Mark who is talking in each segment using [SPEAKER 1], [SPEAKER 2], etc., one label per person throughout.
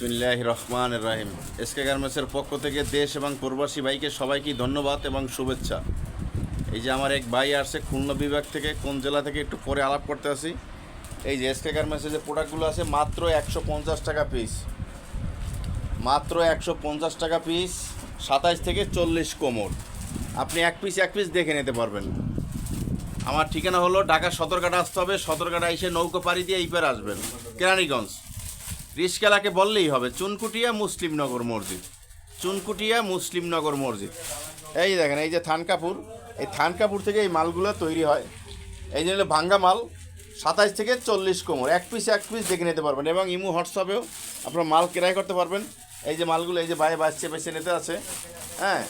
[SPEAKER 1] বিসমিল্লাহ রহমান রাহিম এসকে গার্মেন্টসের পক্ষ থেকে দেশ এবং প্রবাসী ভাইকে সবাইকে ধন্যবাদ এবং শুভেচ্ছা। এই যে আমার এক ভাই আসছে খুলনা বিভাগ থেকে, কোন জেলা থেকে একটু পরে আলাপ করতে আসি। এই যে এসকে গার্মেন্টসের যে প্রোডাক্টগুলো আছে, মাত্র একশো পঞ্চাশ টাকা পিস মাত্র একশো পঞ্চাশ টাকা পিস সাতাইশ থেকে চল্লিশ কোমর। আপনি এক পিস এক পিস দেখে নিতে পারবেন। আমার ঠিকানা হলো ঢাকা সদরঘাটা আসতে হবে। সদরঘাটা এসে নৌকো পাড়ি দিয়ে এই আসবেন। কেরানীগঞ্জ। রিস্কেলাকে বললেই হবে, চুনকুটিয়া মুসলিমনগর মসজিদ। চুনকুটিয়া মুসলিমনগর মসজিদ। এই দেখেন, এই যে থানকাপুর, এই থানকাপুর থেকে এই মালগুলো তৈরি হয়। এই যে হলো ভাঙ্গা মাল, সাতাইশ থেকে চল্লিশ কোমর। এক পিস এক পিস দেখে নিতে পারবেন এবং ইমু হোয়াটসঅ্যাপেও আপনার মাল ক্রয় করতে পারবেন। এই যে মালগুলো, এই যে বাইরে বাঁচছে বেছে নিতে আছে। হ্যাঁ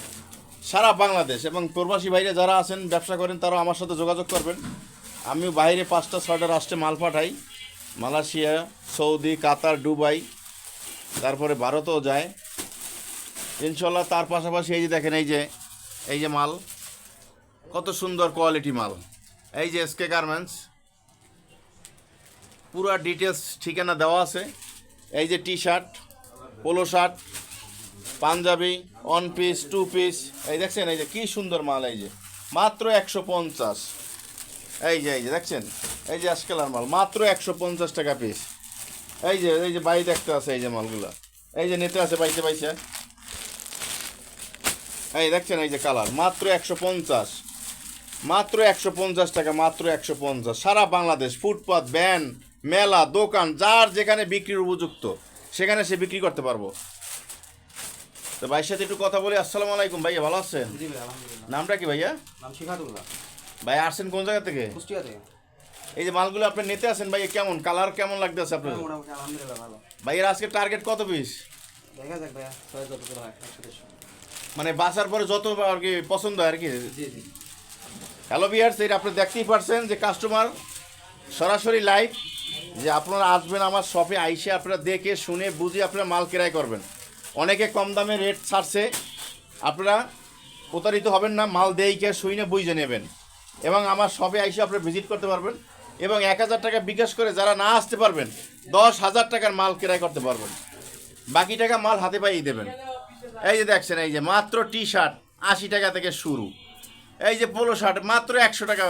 [SPEAKER 1] সারা বাংলাদেশ এবং প্রবাসী বাইরে যারা আছেন, ব্যবসা করেন, তারাও আমার সাথে যোগাযোগ করবেন। আমিও বাইরে পাঁচটা, ছয়টা রাষ্ট্রে মাল পাঠাই। মালয়েশিয়া, সৌদি, কাতার, দুবাই, তারপরে ভারতও যায়। ইনশাল্লাহ তার পাশাপাশি এই যে দেখেন, এই যে এই যে মাল, কত সুন্দর কোয়ালিটি মাল। এই যে এসকে গার্মেন্টস পুরো ডিটেলস ঠিকানা দেওয়া আছে। এই যে টি shirt polo shirt Punjabi one piece two piece এই দেখছেন, এই যে কী সুন্দর মাল, এই যে। মাত্র একশো পঞ্চাশ। এই যে এই যে, দেখছেন? এই যে আজকালার মাল মাত্র একশো পঞ্চাশ টাকা পিস এই যে এই যে বাই দেখতে আছে এই যে মালগুলা। এই যে নিতে আছে বাইতে পাইছে। এই দেখছেন এই যে কালার মাত্র একশো পঞ্চাশ। মাত্র একশো পঞ্চাশ টাকা মাত্র একশো পঞ্চাশ। সারা বাংলাদেশ ফুটপাত ভ্যান মেলা দোকান যার যেখানে বিক্রির উপযুক্ত সেখানে সে বিক্রি করতে পারব। তো ভাইয়ের সাথে একটু কথা বলি। আসসালামু আলাইকুম ভাইয়া ভালো আছেন? নামটা কি ভাইয়া?
[SPEAKER 2] নাম শিখাতুল্লাহ।
[SPEAKER 1] ভাই আসছেন কোন জায়গা থেকে?
[SPEAKER 2] কুষ্টিয়া থেকে।
[SPEAKER 1] এই যে মালগুলো আপনি নিতে আসেন ভাইয়া কেমন? কালার কেমন লাগতেছে আপনার
[SPEAKER 2] হ্যাঁ, মোটামুটি আলহামদুলিল্লাহ ভালো।
[SPEAKER 1] ভাইয়ের আজকে টার্গেট কত পিস
[SPEAKER 2] দেখা যাক ভাইয়া ছয় যত করে হয়
[SPEAKER 1] মানে বাসার পরে যত আর কি পছন্দ হয় আর কি? হ্যালো বিয়ার্স এটা আপনি দেখতেই পারছেন যে কাস্টমার সরাসরি লাইভ যে আপনারা আসবেন আমার শপে আইসে আপনারা দেখে শুনে বুঝে আপনারা মাল ক্রয় করবেন। অনেকে কম দামে রেট ছাড়ছে আপনারা প্রতারিত হবেন না মাল দেইকে শুইনে বুঝে নেবেন। এবং আমার শপে আইসে আপনারা ভিজিট করতে পারবেন। এবং এক হাজার টাকা বিকাশ করে যারা না আসতে পারবেন, দশ হাজার টাকার মাল ক্রয় করতে পারবেন। বাকি টাকা মাল হাতে পাইয়ে দেবেন। এই যে দেখছেন, এই যে মাত্র টি শার্ট আশি টাকা থেকে শুরু। এই যে পোলো শার্ট মাত্র একশো টাকা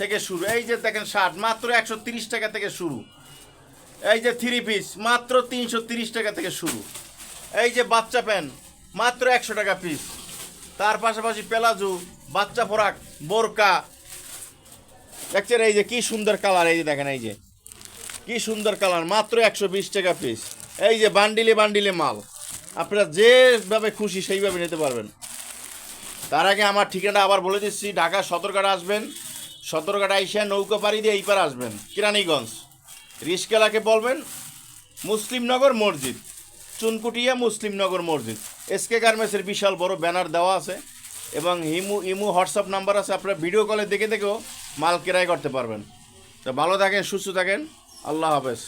[SPEAKER 1] থেকে শুরু। এই যে দেখেন শার্ট মাত্র একশো তিরিশ টাকা থেকে শুরু। এই যে থ্রি পিস মাত্র তিনশো তিরিশ টাকা থেকে শুরু। এই যে বাচ্চা প্যান্ট মাত্র একশো টাকা পিস তার পাশাপাশি পেলাজু বাচ্চা ফোরাক, বোরকা দেখছেন এই যে কি সুন্দর কালার, এই যে দেখেন, এই যে। কি সুন্দর কালার, মাত্র একশো বিশ টাকা পিস এই যে বান্ডিলে বান্ডিলে মাল। আপনারা যেভাবে খুশি সেইভাবে নিতে পারবেন। তার আগে আমার ঠিকানা আবার বলে দিচ্ছি, ঢাকা সদরঘাটা আসবেন। সদরঘাটা আইসা নৌকা পাড়ি দিয়ে এই পার আসবেন, কিরানীগঞ্জ। রিস্কেলাকে বলবেন, মুসলিমনগর মসজিদ। চুনকুটিয়া মুসলিমনগর মসজিদ। এসকে গার্মেন্টসের বিশাল বড় ব্যানার দেওয়া আছে এবং হিমু ইমু হোয়াটসঅ্যাপ নাম্বার আছে, আপনারা ভিডিও কলে দেখে দেখেও মাল কেরাই করতে পারবেন। তো ভালো থাকেন সুস্থ থাকেন। আল্লাহ হাফেজ।